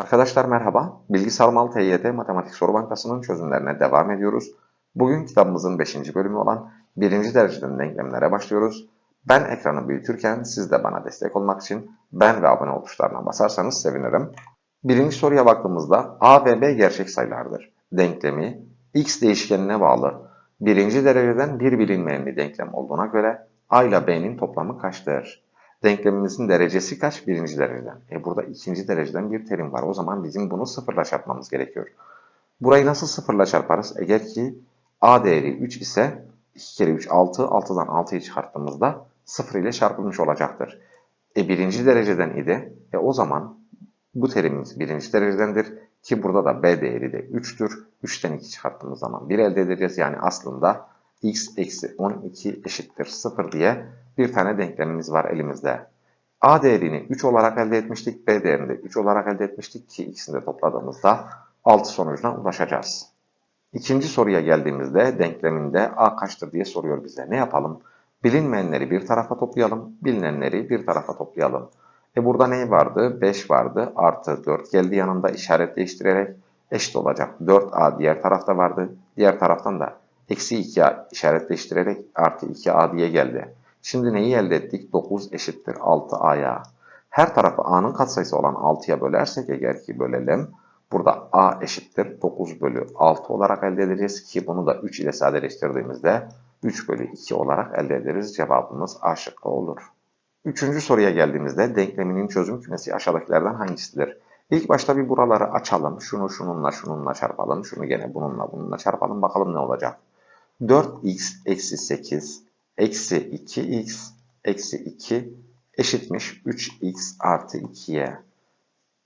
Arkadaşlar merhaba. Bilgisayar Mal TYT Matematik Soru Bankası'nın çözümlerine devam ediyoruz. Bugün kitabımızın 5. bölümü olan 1. dereceden denklemlere başlıyoruz. Ben ekranı büyütürken siz de bana destek olmak için ben ve abone ol tuşlarına basarsanız sevinirim. Birinci soruya baktığımızda A ve B gerçek sayılardır. Denklemi x değişkenine bağlı birinci dereceden bir bilinmeyen bir denklem olduğuna göre A ile B'nin toplamı kaçtır? Denklemimizin derecesi kaç? Birinci dereceden. E burada ikinci dereceden bir terim var. O zaman bizim bunu sıfırla çarpmamız gerekiyor. Burayı nasıl sıfırla çarparız? Eğer ki A değeri 3 ise 2 kere 3 6, 6'dan 6'yı çıkarttığımızda 0 ile çarpılmış olacaktır. E birinci dereceden idi. E o zaman bu terimimiz birinci derecedendir. Ki burada da B değeri de 3'tür. 3'ten 2 çıkarttığımız zaman 1 elde edeceğiz. Yani aslında x eksi 12 eşittir 0 diye bir tane denklemimiz var elimizde. A değerini 3 olarak elde etmiştik. B değerini de 3 olarak elde etmiştik ki ikisini de topladığımızda 6 sonucuna ulaşacağız. İkinci soruya geldiğimizde denkleminde A kaçtır diye soruyor bize. Ne yapalım? Bilinmeyenleri bir tarafa toplayalım, bilinenleri bir tarafa toplayalım. E burada ne vardı? 5 vardı. Artı 4 geldi yanında işaret değiştirerek eşit olacak. 4A diğer tarafta vardı. Diğer taraftan da eksi 2A işaret değiştirerek artı 2A diye geldi. Şimdi neyi elde ettik? 9 eşittir 6A'ya. Her tarafı A'nın katsayısı olan 6'ya bölersek eğer ki bölelim. Burada A eşittir 9 bölü 6 olarak elde edeceğiz ki bunu da 3 ile sadeleştirdiğimizde 3 bölü 2 olarak elde ederiz. Cevabımız A şıkkı olur. Üçüncü soruya geldiğimizde denkleminin çözüm kümesi aşağıdakilerden hangisidir? İlk başta bir buraları açalım. Şunu şununla şununla çarpalım. Şunu gene bununla bununla çarpalım. Bakalım ne olacak. 4x eksi 8 eksi 2x eksi 2 eşitmiş 3x artı 2'ye.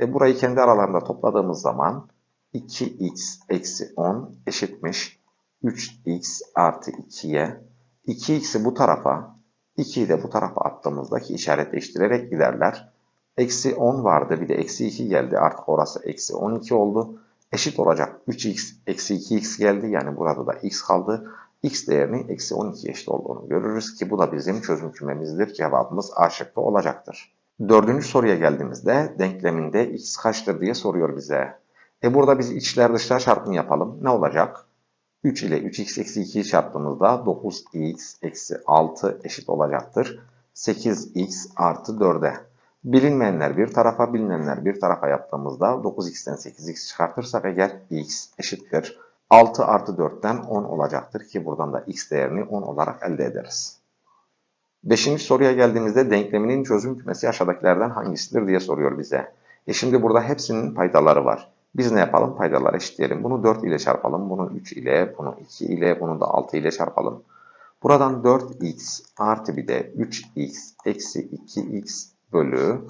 E burayı kendi aralarında topladığımız zaman 2x eksi 10 eşitmiş 3x artı 2'ye. 2x'i bu tarafa 2'yi de bu tarafa attığımızda ki işaret değiştirerek giderler. Eksi 10 vardı bir de eksi 2 geldi artık orası eksi 12 oldu. Eşit olacak 3x eksi 2x geldi yani burada da x kaldı. x değerinin eksi 12 eşit olduğunu görürüz ki bu da bizim çözüm kümemizdir. Cevabımız A şıkkı olacaktır. Dördüncü soruya geldiğimizde denkleminde x kaçtır diye soruyor bize. E burada biz içler dışlar çarpımı yapalım. Ne olacak? 3 ile 3x eksi 2'yi çarptığımızda 9x eksi 6 eşit olacaktır. 8x artı 4'e. Bilinmeyenler bir tarafa, bilinenler bir tarafa yaptığımızda 9x'ten 8x çıkartırsak eğer x eşittir. 6 artı 4'ten 10 olacaktır ki buradan da x değerini 10 olarak elde ederiz. Beşinci soruya geldiğimizde denkleminin çözüm kümesi aşağıdakilerden hangisidir diye soruyor bize. E şimdi burada hepsinin paydaları var. Biz ne yapalım? Paydaları eşitleyelim. Bunu 4 ile çarpalım. Bunu 3 ile, bunu 2 ile, bunu da 6 ile çarpalım. Buradan 4x artı bir de 3x eksi 2x bölü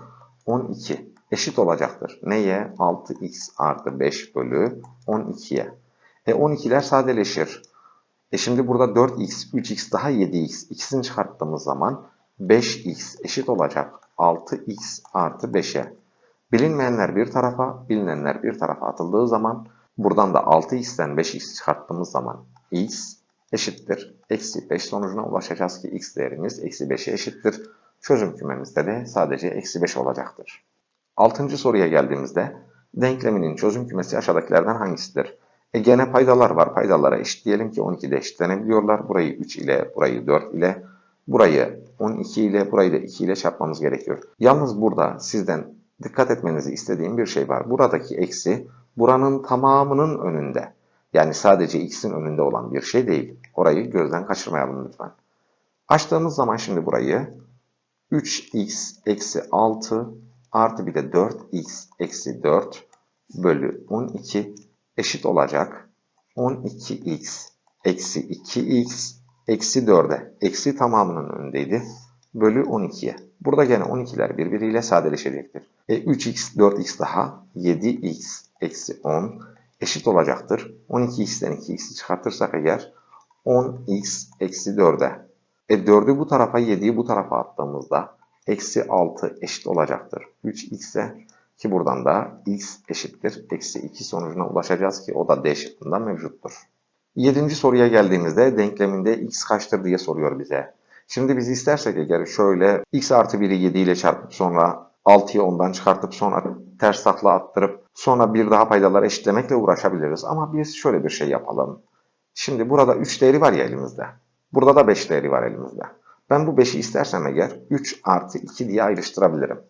12 eşit olacaktır. Neye? 6x artı 5 bölü 12'ye. E 12'ler sadeleşir. E şimdi burada 4x, 3x daha 7x ikisini çıkarttığımız zaman 5x eşit olacak 6x artı 5'e. Bilinmeyenler bir tarafa, bilinenler bir tarafa atıldığı zaman buradan da 6x'ten 5x çıkarttığımız zaman x eşittir. Eksi 5 sonucuna ulaşacağız ki x değerimiz eksi 5'e eşittir. Çözüm kümemizde de sadece eksi 5 olacaktır. Altıncı soruya geldiğimizde denkleminin çözüm kümesi aşağıdakilerden hangisidir? E gene paydalar var. Paydalara eşit diyelim ki 12'de eşitlenebiliyorlar. Burayı 3 ile, burayı 4 ile, burayı 12 ile, burayı da 2 ile çarpmamız gerekiyor. Yalnız burada sizden dikkat etmenizi istediğim bir şey var. Buradaki eksi buranın tamamının önünde. Yani sadece x'in önünde olan bir şey değil. Orayı gözden kaçırmayalım lütfen. Açtığımız zaman şimdi burayı 3x eksi 6 artı bir de 4x eksi 4 bölü 12 eşit olacak. 12x eksi 2x eksi 4'e. Eksi tamamının önündeydi. Bölü 12'ye. Burada gene 12'ler birbiriyle sadeleşecektir. E 3x 4x daha 7x eksi 10 eşit olacaktır. 12x'ten 2x'i çıkartırsak eğer 10x eksi 4'e. E 4'ü bu tarafa 7'yi bu tarafa attığımızda eksi 6 eşit olacaktır. 3x'e ki buradan da x eşittir. Eksi 2 sonucuna ulaşacağız ki o da D şıkkında mevcuttur. Yedinci soruya geldiğimizde denkleminde x kaçtır diye soruyor bize. Şimdi biz istersek eğer şöyle x artı 1'i 7 ile çarpıp sonra 6'yı 10'dan çıkartıp sonra ters takla attırıp sonra bir daha paydaları eşitlemekle uğraşabiliriz. Ama biz şöyle bir şey yapalım. Şimdi burada 3 değeri var ya elimizde. Burada da 5 değeri var elimizde. Ben bu 5'i istersem eğer 3 artı 2 diye ayrıştırabilirim.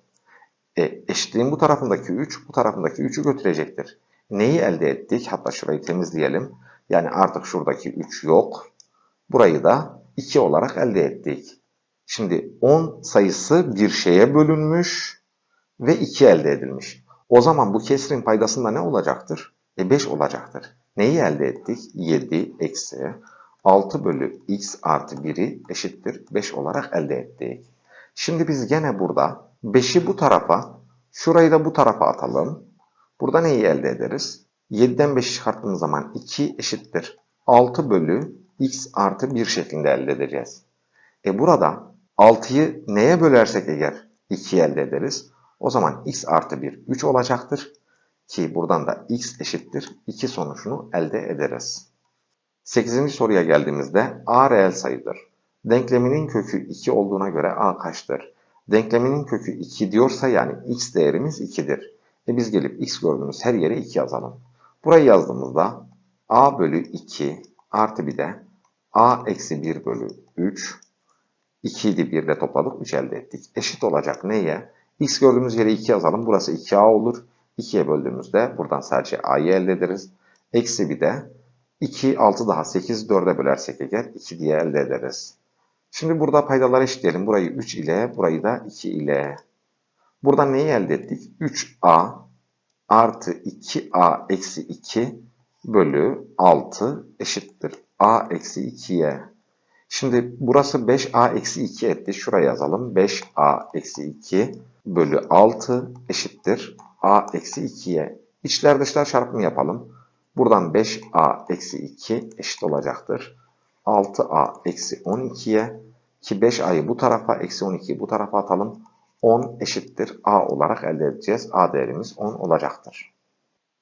E, eşitliğin bu tarafındaki 3 bu tarafındaki 3'ü götürecektir. Neyi elde ettik? Hatta şurayı temizleyelim. Yani artık şuradaki 3 yok. Burayı da 2 olarak elde ettik. Şimdi 10 sayısı bir şeye bölünmüş ve 2 elde edilmiş. O zaman bu kesrin paydasında ne olacaktır? E 5 olacaktır. Neyi elde ettik? 7 eksi 6 bölü x artı 1'i eşittir 5 olarak elde ettik. Şimdi biz gene burada 5'i bu tarafa, şurayı da bu tarafa atalım. Burada neyi elde ederiz? 7'den 5'i çıkarttığımız zaman 2 eşittir 6 bölü x artı 1 şeklinde elde edeceğiz. E burada 6'yı neye bölersek eğer 2 elde ederiz. O zaman x artı 1 3 olacaktır. Ki buradan da x eşittir 2 sonucunu elde ederiz. 8. soruya geldiğimizde a reel sayıdır. Denkleminin kökü 2 olduğuna göre a kaçtır? Denkleminin kökü 2 diyorsa yani x değerimiz 2'dir. E biz gelip x gördüğümüz her yere 2 yazalım. Burayı yazdığımızda a bölü 2 artı bir de a eksi 1 bölü 3 2 idi 1 ile topladık 3 elde ettik. Eşit olacak neye? x gördüğümüz yere 2 yazalım. Burası 2a olur. 2'ye böldüğümüzde buradan sadece a'yı elde ederiz. Eksi bir de 2, 6 daha 8, 4'e bölersek eğer 2 diye elde ederiz. Şimdi burada paydaları eşitleyelim. Burayı 3 ile, burayı da 2 ile. Buradan neyi elde ettik? 3a artı 2a eksi 2 bölü 6 eşittir. a eksi 2'ye. Şimdi burası 5a eksi 2 etti. Şuraya yazalım. 5a eksi 2 bölü 6 eşittir. a eksi 2'ye. İçler dışlar çarpımı yapalım. Buradan 5a eksi 2 eşit olacaktır. 6a eksi 12'ye ki 5a'yı bu tarafa eksi 12'yi bu tarafa atalım. 10 eşittir a olarak elde edeceğiz. a değerimiz 10 olacaktır.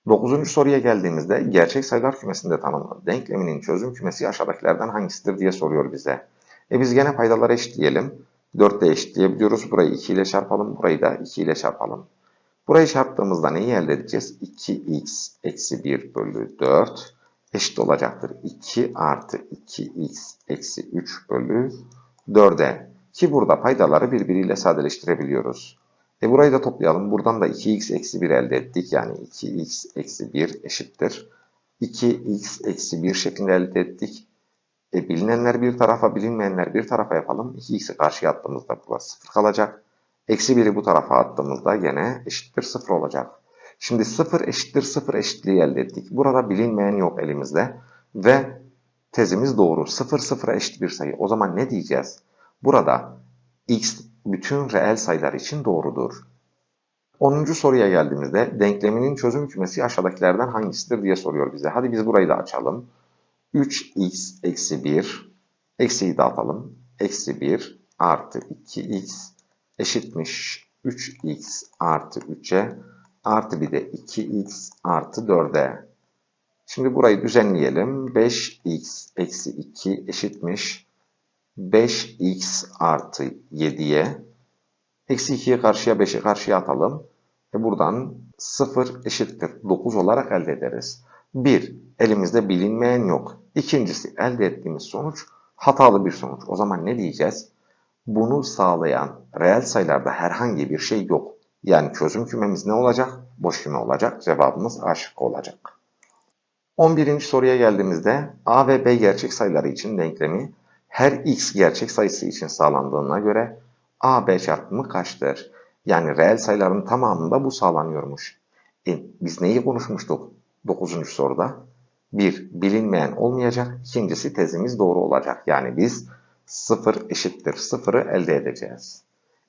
9. soruya geldiğimizde gerçek sayılar kümesinde tanımlı denkleminin çözüm kümesi aşağıdakilerden hangisidir diye soruyor bize. E biz gene paydaları eşitleyelim. 4 ile eşitleyebiliyoruz. Burayı 2 ile çarpalım. Burayı da 2 ile çarpalım. Burayı çarptığımızda neyi elde edeceğiz? 2x eksi 1 bölü 4 eşit olacaktır. 2 artı 2x eksi 3 bölü 4'e. Ki burada paydaları birbiriyle sadeleştirebiliyoruz. E burayı da toplayalım. Buradan da 2x eksi 1 elde ettik. Yani 2x eksi 1 eşittir. 2x eksi 1 şeklinde elde ettik. E bilinenler bir tarafa, bilinmeyenler bir tarafa yapalım. 2x'i karşıya attığımızda burası 0 kalacak. Eksi 1'i bu tarafa attığımızda gene eşittir 0 olacak. Şimdi 0 eşittir 0 eşitliği elde ettik. Burada bilinmeyen yok elimizde. Ve tezimiz doğru. 0 0'a eşit bir sayı. O zaman ne diyeceğiz? Burada x bütün reel sayılar için doğrudur. 10. soruya geldiğimizde denkleminin çözüm kümesi aşağıdakilerden hangisidir diye soruyor bize. Hadi biz burayı da açalım. 3x eksi 1 eksiyi dağıtalım. Eksi 1 artı 2x eşitmiş 3x artı 3'e artı bir de 2x artı 4'e. Şimdi burayı düzenleyelim. 5x eksi 2 eşitmiş 5x artı 7'ye. Eksi 2'yi karşıya 5'i karşıya atalım. E buradan 0 eşittir 9 olarak elde ederiz. 1. Elimizde bilinmeyen yok. İkincisi elde ettiğimiz sonuç hatalı bir sonuç. O zaman ne diyeceğiz? Bunu sağlayan reel sayılarda herhangi bir şey yok. Yani çözüm kümemiz ne olacak? Boş küme olacak. Cevabımız A şıkkı olacak. 11. soruya geldiğimizde A ve B gerçek sayıları için denklemi her x gerçek sayısı için sağlandığına göre A, B çarpımı kaçtır? Yani reel sayıların tamamında bu sağlanıyormuş. E, biz neyi konuşmuştuk 9. soruda? Bir, bilinmeyen olmayacak. İkincisi tezimiz doğru olacak. Yani biz 0 eşittir 0'ı elde edeceğiz.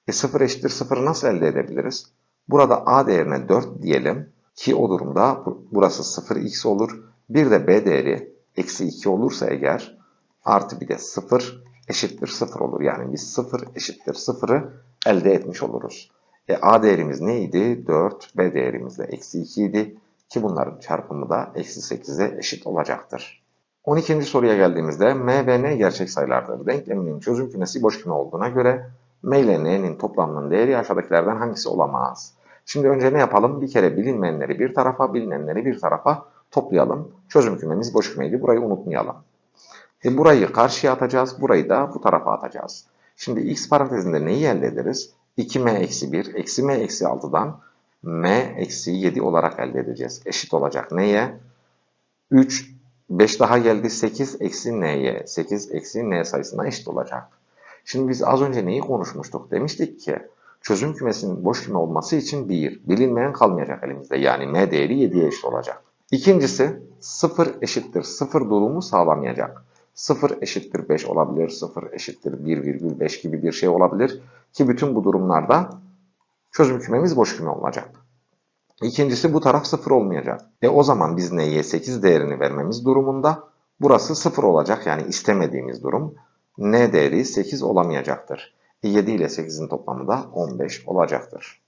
E 0 eşittir 0'ı nasıl elde edebiliriz? Burada a değerine 4 diyelim ki o durumda burası 0x olur. Bir de b değeri eksi 2 olursa eğer artı bir de 0 eşittir 0 olur. Yani biz 0 eşittir 0'ı elde etmiş oluruz. E a değerimiz neydi? 4. B değerimiz de eksi 2 idi. Ki bunların çarpımı da eksi 8'e eşit olacaktır. 12. soruya geldiğimizde m ve n gerçek sayılardır. Denkleminin çözüm kümesi boş küme olduğuna göre M ile N'nin toplamının değeri aşağıdakilerden hangisi olamaz? Şimdi önce ne yapalım? Bir kere bilinmeyenleri bir tarafa, bilinenleri bir tarafa toplayalım. Çözüm kümemiz boş kümeydi. Burayı unutmayalım. E burayı karşıya atacağız. Burayı da bu tarafa atacağız. Şimdi x parantezinde neyi elde ederiz? 2m eksi 1 eksi m eksi 6'dan m eksi 7 olarak elde edeceğiz. Eşit olacak neye? 3, 5 daha geldi 8 eksi n'ye. 8 eksi n sayısına eşit olacak. Şimdi biz az önce neyi konuşmuştuk? Demiştik ki çözüm kümesinin boş küme olması için 1, bilinmeyen kalmayacak elimizde. Yani m değeri 7'ye eşit olacak. İkincisi 0 eşittir 0 durumu sağlamayacak. 0 eşittir 5 olabilir, 0 eşittir 1,5 gibi bir şey olabilir. Ki bütün bu durumlarda çözüm kümemiz boş küme olacak. İkincisi bu taraf 0 olmayacak. E o zaman biz n'ye 8 değerini vermemiz durumunda burası 0 olacak. Yani istemediğimiz durum n değeri 8 olamayacaktır. E 7 ile 8'in toplamı da 15 olacaktır.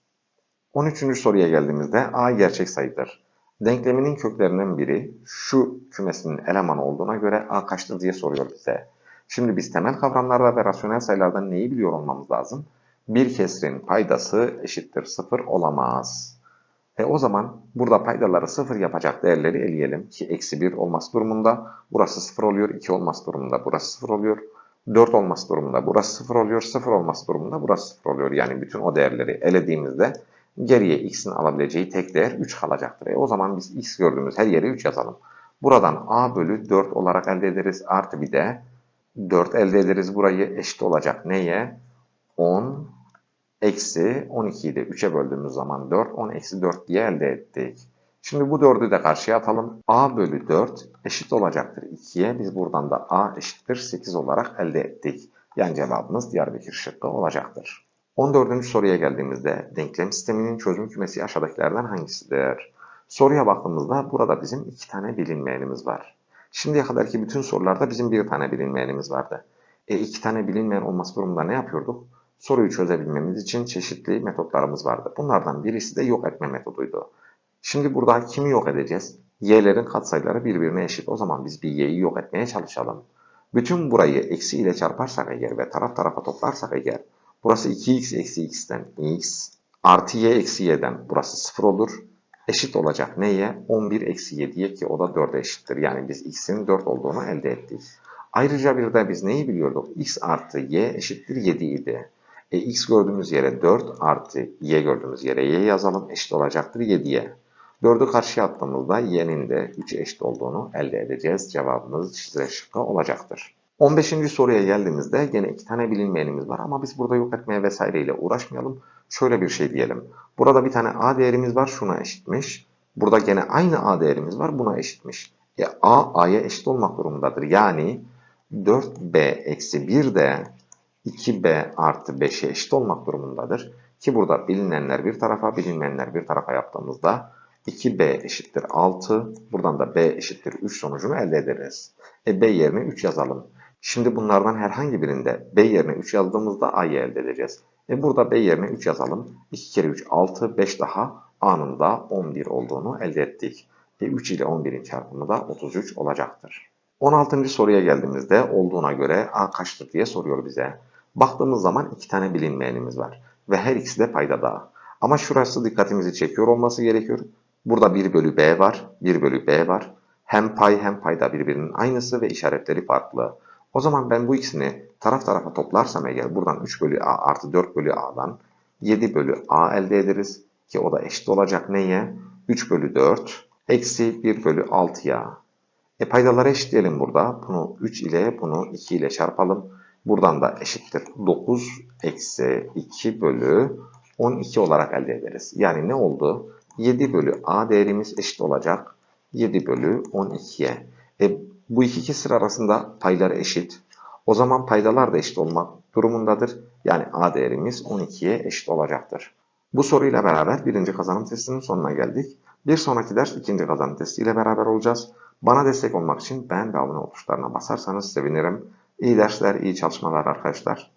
13. soruya geldiğimizde a gerçek sayıdır. Denkleminin köklerinden biri şu kümesinin elemanı olduğuna göre a kaçtır diye soruyor bize. Şimdi biz temel kavramlarda ve rasyonel sayılardan neyi biliyor olmamız lazım? Bir kesrin paydası eşittir 0 olamaz. E o zaman burada paydaları 0 yapacak değerleri eleyelim ki eksi 1 olması durumunda burası 0 oluyor, 2 olması durumunda burası 0 oluyor, 4 olması durumunda burası 0 oluyor, 0 olması durumunda burası 0 oluyor. Yani bütün o değerleri elediğimizde geriye x'in alabileceği tek değer 3 kalacaktır. E o zaman biz x gördüğümüz her yere 3 yazalım. Buradan a bölü 4 olarak elde ederiz. Artı bir de 4 elde ederiz. Burayı eşit olacak neye? 10 eksi 12'yi de 3'e böldüğümüz zaman 4, 10 eksi 4 diye elde ettik. Şimdi bu 4'ü de karşıya atalım. a bölü 4 eşit olacaktır 2'ye. Biz buradan da a eşittir 8 olarak elde ettik. Yani cevabımız Diyarbakır şıkkı olacaktır. 14. soruya geldiğimizde denklem sisteminin çözüm kümesi aşağıdakilerden hangisidir? Soruya baktığımızda burada bizim iki tane bilinmeyenimiz var. Şimdiye kadarki bütün sorularda bizim bir tane bilinmeyenimiz vardı. E iki tane bilinmeyen olması durumunda ne yapıyorduk? Soruyu çözebilmemiz için çeşitli metotlarımız vardı. Bunlardan birisi de yok etme metoduydu. Şimdi burada kimi yok edeceğiz? Y'lerin katsayıları birbirine eşit. O zaman biz bir y'yi yok etmeye çalışalım. Bütün burayı eksi ile çarparsak eğer ve taraf tarafa toplarsak eğer burası 2x eksi x'ten x artı y eksi y'den burası 0 olur. Eşit olacak neye? 11 eksi 7'ye ki o da 4'e eşittir. Yani biz x'in 4 olduğunu elde ettik. Ayrıca bir de biz neyi biliyorduk? x artı y eşittir 7 idi. E, x gördüğümüz yere 4 artı y gördüğümüz yere y yazalım. Eşit olacaktır 7'ye. 4'ü karşıya attığımızda y'nin de 3'e eşit olduğunu elde edeceğiz. Cevabımız çizile şıkkı olacaktır. 15. soruya geldiğimizde gene iki tane bilinmeyenimiz var ama biz burada yok etmeye vesaireyle uğraşmayalım. Şöyle bir şey diyelim. Burada bir tane a değerimiz var şuna eşitmiş. Burada gene aynı a değerimiz var buna eşitmiş. E, a a'ya eşit olmak durumundadır. Yani 4b eksi 1 de 2b artı 5'e eşit olmak durumundadır. Ki burada bilinenler bir tarafa bilinmeyenler bir tarafa yaptığımızda 2b eşittir 6. Buradan da b eşittir 3 sonucunu elde ederiz. E b yerine 3 yazalım. Şimdi bunlardan herhangi birinde b yerine 3 yazdığımızda a'yı elde edeceğiz. E burada b yerine 3 yazalım. 2 kere 3 6, 5 daha a'nın da 11 olduğunu elde ettik. E 3 ile 11'in çarpımı da 33 olacaktır. 16. soruya geldiğimizde olduğuna göre a kaçtır diye soruyor bize. Baktığımız zaman iki tane bilinmeyenimiz var. Ve her ikisi de paydada. Ama şurası dikkatimizi çekiyor olması gerekiyor. Burada 1 bölü b var, 1 bölü b var. Hem pay hem payda birbirinin aynısı ve işaretleri farklı. O zaman ben bu ikisini taraf tarafa toplarsam eğer buradan 3 bölü a artı 4 bölü a'dan 7 bölü a elde ederiz. Ki o da eşit olacak neye? 3 bölü 4 eksi 1 bölü 6'ya. E paydaları eşitleyelim burada. Bunu 3 ile bunu 2 ile çarpalım. Buradan da eşittir 9 eksi 2 bölü 12 olarak elde ederiz. Yani ne oldu? 7 bölü a değerimiz eşit olacak. 7 bölü 12'ye. E, bu iki kesir arasında paylar eşit. O zaman paydalar da eşit olmak durumundadır. Yani a değerimiz 12'ye eşit olacaktır. Bu soruyla beraber birinci kazanım testinin sonuna geldik. Bir sonraki ders ikinci kazanım testiyle beraber olacağız. Bana destek olmak için beğen ve abone tuşlarına basarsanız sevinirim. İyi dersler, iyi çalışmalar arkadaşlar.